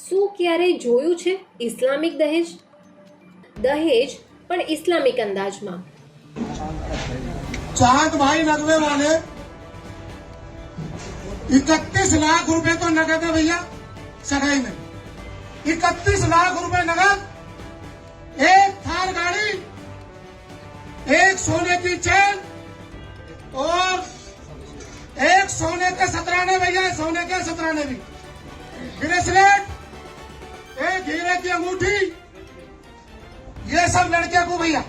શું ક્યારેય જોયું છે ઇસ્લામિક દહેજ દહેજ પણ ઇસ્લામિક અંદાજમાં चांद भाई नगवे वाले इकतीस लाख रुपए तो नगद है भैया सगाई में इकतीस लाख रुपए नगद एक थार गाड़ी एक सोने की चेन और एक सोने के सतराने भैया सोने के सतराने भी ब्रेसलेट एक हीरे की अंगूठी ये सब लड़के को भैया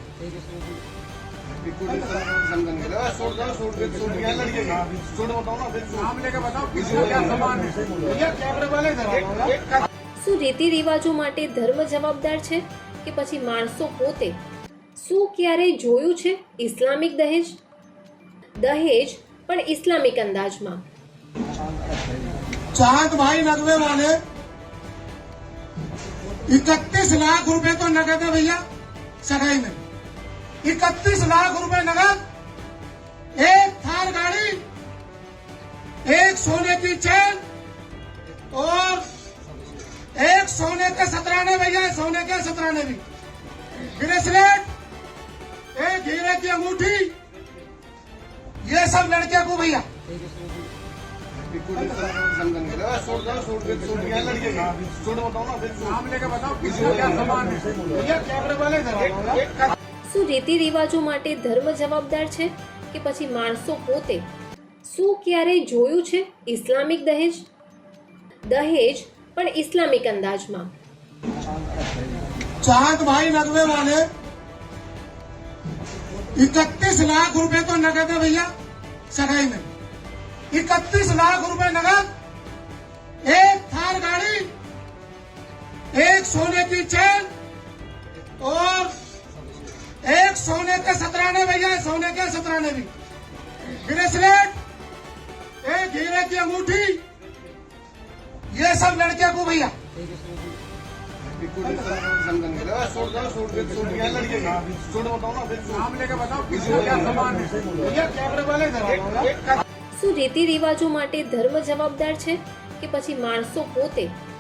नाम लेके बताओ किसको क्या सामान है भैया कैमरे वाले इधर आओ। શું રીતિ રિવાજો માટે ધર્મ જવાબદાર છે કે પછી માણસો પોતે શું ક્યારેય જોયું છે ઇસ્લામિક દહેજ દહેજ પણ ઇસ્લામિક અંદાજમાં चांद भाई नगवे वाले इकतीस लाख रुपए तो नगद है भैया, सगाई में। इकतीस लाख रुपए नगद, एक थार गाड़ी, एक सोने की चेन और एक सोने के सतराने भैया, सोने के सतराने भी। ब्रेसलेट, एक हीरे की अंगूठी, ये सब लड़के को भैया। શું રીતિ રિવાજો માટે ધર્મ જવાબદાર છે કે પછી માણસો પોતે શું ક્યારેય જોયું છે ઇસ્લામિક દહેજ દહેજ પણ ઇસ્લામિક અંદાજમાં चांद भाई नगवे वाले इकतीस लाख रुपए तो नगद है भैया सगाई में इकतीस लाख रुपए नगद एक थार गाड़ी एक सोने की चेन और एक सोने के सतराने भैया सोने के सतराने भी। ब्रेसलेट एक हीरे की अंगूठी ये सब लड़के को भैया। बताओ किसको क्या सामान है? भैया कैमरे वाले। શું રીતિ રિવાજો માટે ધર્મ જવાબદાર છે કે પછી માણસો પોતે